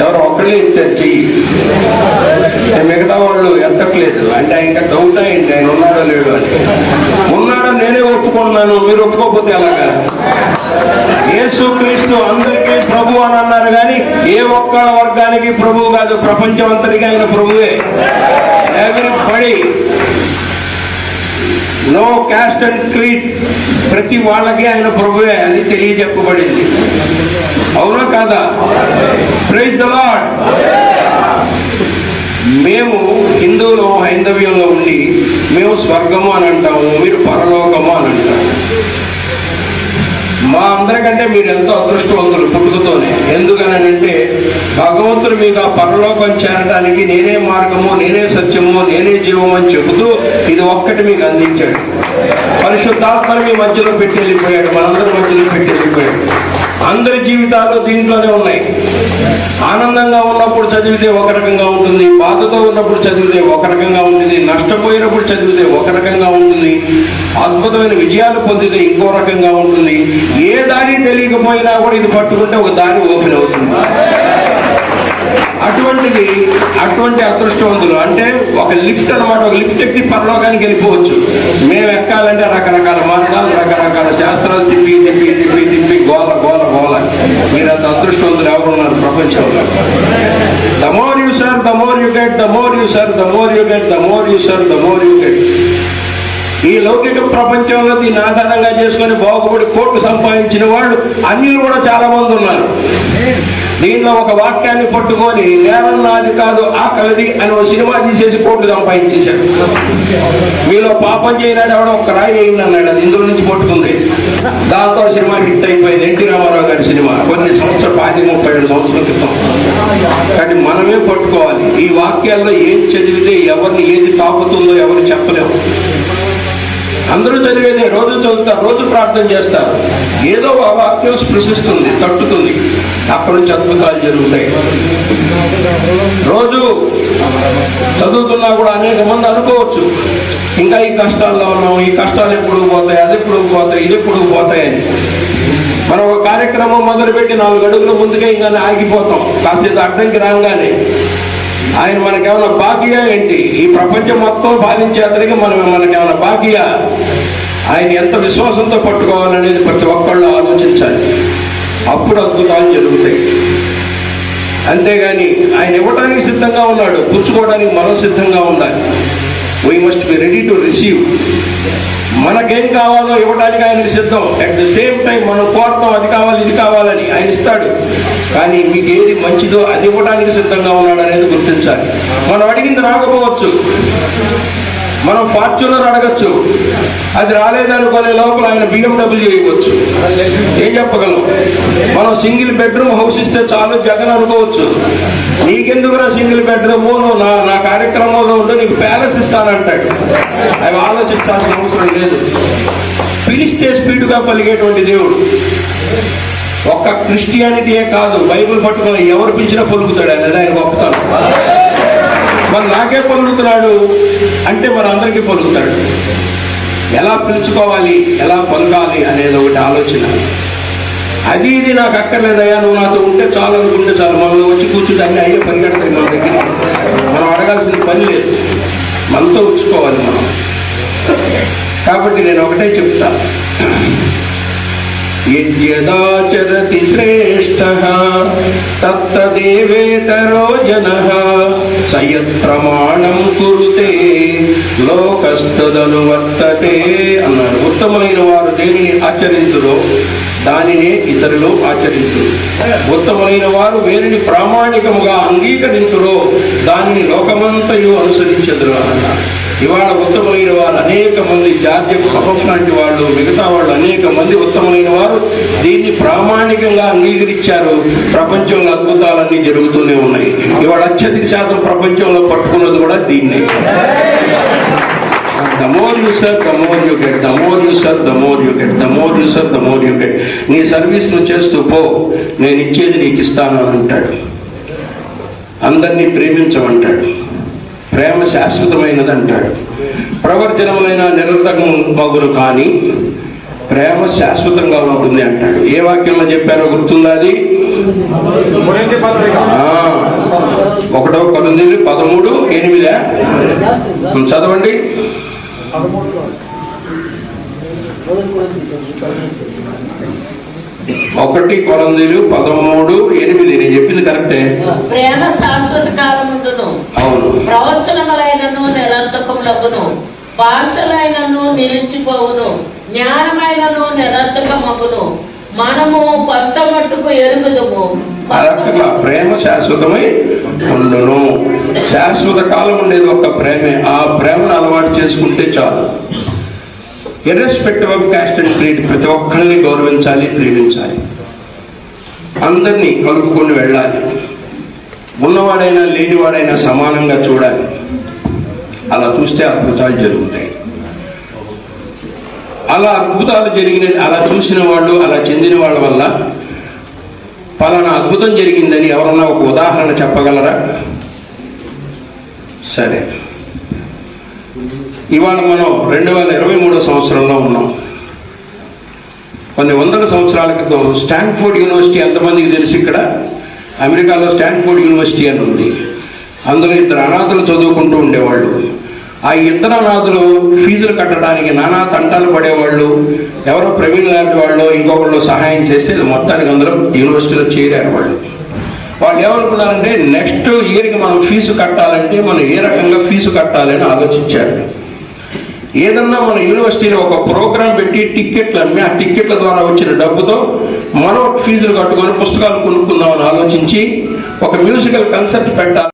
ఎవరు ఒకళ్ళే ఇచ్చారు మిగతా వాళ్ళు ఎత్తట్లేదు. అంటే ఇంకా డౌట్ అయింది ఆయన ఉన్నాడో లేడు అని. ఉన్నాడో నేనే ఒప్పుకున్నాను మీరు ఒప్పుకోకపోతే ఎలాగా? యేసు క్రీస్తు అందరికీ ప్రభు అని అన్నారు కానీ ఏ ఒక్క వర్గానికి ప్రభు కాదు ప్రపంచం అంతటికీ ఆయన ప్రభువే. ఎవరి పడి నో క్యాస్ట్ అండ్ క్రీట్ ప్రతి వాళ్ళకి ఆయన ప్రభువే అని తెలియజెప్పబడింది. అవునా కాదా? ప్రైజ్ ద లాడ్ మేము హిందువులు హైందవ్యంలో ఉండి మేము స్వర్గము అని అంటాము. మీరు పరలోకము మా అందరికంటే మీరు ఎంతో అదృష్టవంతులు పుట్టుకతోనే ఎందుకనంటే భగవంతుడు మీకు ఆ పరలోకం చేరడానికి నేనే మార్గము నేనే సత్యము నేనే జీవము అని చెబుతూ ఇది ఒక్కటి మీకు అందించాడు. పరిశుద్ధాత్మని మీ మధ్యలో పెట్టి వెళ్ళిపోయాడు మనందరి మధ్యలో పెట్టి వెళ్ళిపోయాడు అందరి జీవితాలు దీంట్లోనే ఉన్నాయి. ఆనందంగా ఉన్నప్పుడు చదివితే ఒక రకంగా ఉంటుంది బాధతో ఉన్నప్పుడు చదివితే ఒక రకంగా ఉంటుంది నష్టపోయినప్పుడు చదివితే ఒక రకంగా ఉంటుంది అద్భుతమైన విజయాలు పొందితే ఇంకో రకంగా ఉంటుంది. ఏ దారి తెలియకపోయినా కూడా ఇది పట్టుకుంటే ఒక దారి ఓపెన్ అవుతుంది. అటువంటిది అటువంటి అదృష్టవంతులు. అంటే ఒక లిఫ్ట్ అనమాట ఒక లిఫ్ట్ ఎక్కి పరలోకానికి వెళ్ళిపోవచ్చు. మేము ఎక్కాలంటే రకరకాల మార్గాలు రకరకాల శాస్త్రాలు తిప్పి తిప్పి తిప్పి తిప్పి గోల గోల గోల. మీరు అంత అదృష్టవంతులు ఎవరున్నారు ప్రపంచంలో? The more you serve the more you get the more you serve the more you get the more you serve the more you get ఈ లౌకిక ప్రపంచంలో దీన్ని ఆధారంగా చేసుకొని బాగుపడి కోట్లు సంపాదించిన వాళ్ళు అన్యులు కూడా చాలా మంది ఉన్నారు. దీనిలో ఒక వాక్యాన్ని పట్టుకొని నేరం నాది కాదు ఆకలిది అని ఒక సినిమా తీసేసి కోట్లు సంపాదించేశాడు. మీలో పాపం చేయడానికి ఎవడో ఒక రాయి అయింది అన్నాడు అది ఇందులో నుంచి పట్టుకుంది. దాంతో సినిమా హిట్ అయిపోయింది. ఎన్టీ రామారావు గారి సినిమా. కొన్ని సంవత్సరాలు పాతి ముప్పై ఏడు సంవత్సరాల క్రితం. కానీ మనమే పట్టుకోవాలి. ఈ వాక్యాల్లో ఏం చదివితే ఎవరిని ఏది తాకుతుందో ఎవరు చెప్పలేము. అందరూ చదివేదే రోజు చదువుతారు రోజు ప్రార్థన చేస్తారు ఏదో ఆ వాక్యం స్పృశిస్తుంది తట్టుతుంది. అప్పటి నుంచి అద్భుతాలు జరుగుతాయి. రోజు చదువుతున్నా కూడా అనేక మంది అనుకోవచ్చు. ఇంకా ఈ కష్టాల్లో ఉన్నాం ఈ కష్టాలు ఎప్పుడు పోతాయి అది ఎప్పుడు పోతాయి ఇది ఎప్పుడు పోతాయని మనం ఒక కార్యక్రమం మొదలుపెట్టి నాలుగు అడుగుల ముందుకే ఇంకా ఆగిపోతాం. కాస్త అర్థంకి రాగానే ఆయన మనకేమైనా బాకీయా ఏంటి? ఈ ప్రపంచం మొత్తం పాలించే అతనికి మనం మనకేమైనా బాకీయా? ఆయన ఎంత విశ్వాసంతో పట్టుకోవాలనేది ప్రతి ఒక్కళ్ళు ఆలోచించాలి. అప్పుడు అద్భుతాలు జరుగుతాయి. అంతేగాని ఆయన ఇవ్వడానికి సిద్ధంగా ఉన్నాడు. పుచ్చుకోవడానికి మనం సిద్ధంగా ఉండాలి. We must be ready to receive మనకేం కావాలో ఇవ్వడానికి ఆయన సిద్ధం. అట్ ద సేమ్ టైం మనం కోరతాం అది కావాలి ఇది కావాలని. ఆయన ఇస్తాడు కానీ మీకు ఏది మంచిదో అది ఇవ్వడానికి సిద్ధంగా ఉన్నాడు అనేది గుర్తించాలి. మనం అడిగింది రాకపోవచ్చు. మనం ఫార్చ్యూనర్ అడగచ్చు. అది రాలేదనుకునే లోపల ఆయన బిఎండబ్ల్యూ ఇవ్వచ్చు ఏం చెప్పగలం? మనం సింగిల్ బెడ్రూమ్ హౌస్ ఇస్తే చాలు జగన్ అనుకోవచ్చు. నీకెందుకురా సింగిల్ బెడ్రూమ్? నువ్వు నా నా కార్యక్రమంలో ఉంటే నీకు ప్యాలెస్ ఇస్తానంటాడు. అవి ఆలోచించాల్సిన అవసరం లేదు. పిలిస్తే స్పీడ్గా పలిగేటువంటి దేవుడు. ఒక్క క్రిస్టియానిటీయే కాదు బైబిల్ పట్టుకొని ఎవరు పిలిచినా పొలుగుతాడు అనేది ఆయన గొప్పతనం. మరి నాకే పలుకుతున్నాడు అంటే మరి అందరికీ పొలుగుతాడు ఎలా పిలుచుకోవాలి ఎలా పొందాలి అనేది ఒకటి ఆలోచన. అది ఇది నాకు అక్కర్లేదయ్యా నువ్వు నాతో ఉంటే చాలు అనుకుంటే చాలు. మనం వచ్చి కూర్చుంటే అన్ని అయ్యే పరిగెడతాయి మన దగ్గర. మనం అడగాల్సిన పని లేదు. మనతో ఉంచుకోవాలి మనం. కాబట్టి నేను ఒకటే చెప్తాను యద్యదాచరతి శ్రేష్ఠ తత్తదేవేతరో జన సయత్ ప్రమాణం కురుతే లోకస్తదనువర్తతే అన్నారు అన్నాడు ఉత్తమైన వారు దేనిని ఆచరించురో దానినే ఇతరులు ఆచరించురు. ఉత్తములైన వారు వేరిని ప్రామాణికముగా అంగీకరించురో దానిని లోకమంతయు అనుసరించదురు అన్నారు ఇవాళ ఉత్తములైన వారు అనేక మంది జాతీయ సభం లాంటి వాళ్ళు మిగతా వాళ్ళు అనేక మంది ఉత్తములైన వారు. దీన్ని ప్రామాణికంగా అంగీకరించారు. ప్రపంచంలో అద్భుతాలన్నీ జరుగుతూనే ఉన్నాయి. ఇవాళ అత్యధిక శాతం ప్రపంచంలో పట్టుకున్నది కూడా దీన్నే. The more you serve the more you get the more you serve the more you get the more you serve the more get నీ సర్వీస్ నువ్వు చేస్తూ పో. నేను ఇచ్చేది నీకు ఇస్తాను అంటాడు. అందరినీ ప్రేమించమంటాడు. ప్రేమ శాశ్వతమైనది అంటాడు ప్రవర్జనములైన నిరర్ధకం మగురు కానీ ప్రేమ శాశ్వతంగా ఉంటుంది అంటాడు. ఏ వాక్యంలో చెప్పారో గుర్తుందా అది? ఒకటో పద్దెనిమిది పదమూడు ఎనిమిదా? చదవండి. ఒకటి కొరందీలు పదమూడు ఎనిమిది. నేను చెప్పింది కరెక్టే? ప్రేమ శాశ్వత కాలముండును. అవును. నిరర్థకములకును భాషలైనను నిలిచిపోవును. జ్ఞానమైనను నిరర్థకమగును మనము కొత్త మట్టుకు ఎరుగుదము ప్రేమ శాశ్వతమై ఉండును. శాశ్వత కాలం ఉండేది ఒక ప్రేమే. ఆ ప్రేమను అలవాటు చేసుకుంటే చాలు. Irrespective of caste and creed ప్రతి ఒక్కరిని గౌరవించాలి ప్రేమించాలి. అందరినీ కలుపుకొని వెళ్ళాలి. ఉన్నవాడైనా లేనివాడైనా సమానంగా చూడాలి. అలా చూస్తే అద్భుతాలు జరుగుతాయి. అలా అద్భుతాలు జరిగిన అలా చూసిన వాళ్ళు అలా చెందిన వాళ్ళ వల్ల పలానా అద్భుతం జరిగిందని ఎవరన్నా ఒక ఉదాహరణ చెప్పగలరా? సరే. ఇవాళ మనం రెండు వేల ఇరవై మూడో సంవత్సరంలో ఉన్నాం. కొన్ని వందల సంవత్సరాల క్రితం స్టాన్ఫోర్డ్ యూనివర్సిటీ ఎంతమందికి తెలుసు ఇక్కడ? అమెరికాలో స్టాన్ఫోర్డ్ యూనివర్సిటీ అని ఉంది. అందులో ఇద్దరు అనాథులు చదువుకుంటూ ఉండేవాళ్ళు. ఆ ఇద్దరు అనాథులు ఫీజులు కట్టడానికి నానా తంటాలు పడేవాళ్ళు. ఎవరో ప్రవీణ్ లాంటి వాళ్ళు ఇంకొకళ్ళు సహాయం చేస్తే మొత్తానికి అందరూ యూనివర్సిటీలో చేరారు వాళ్ళు. వాళ్ళు ఏమనుకున్నారంటే నెక్స్ట్ ఇయర్కి మనం ఫీజు కట్టాలంటే మనం ఏ రకంగా ఫీజు కట్టాలని ఆలోచించారు. ఏదన్నా మన యూనివర్సిటీలో ఒక ప్రోగ్రాం పెట్టి టిక్కెట్లు అమ్మి ఆ టిక్కెట్ల ద్వారా వచ్చిన డబ్బుతో మరో ఫీజులు కట్టుకొని పుస్తకాలు కొనుక్కుందామని ఆలోచించి ఒక మ్యూజికల్ కన్సెప్ట్ పెట్టాలి.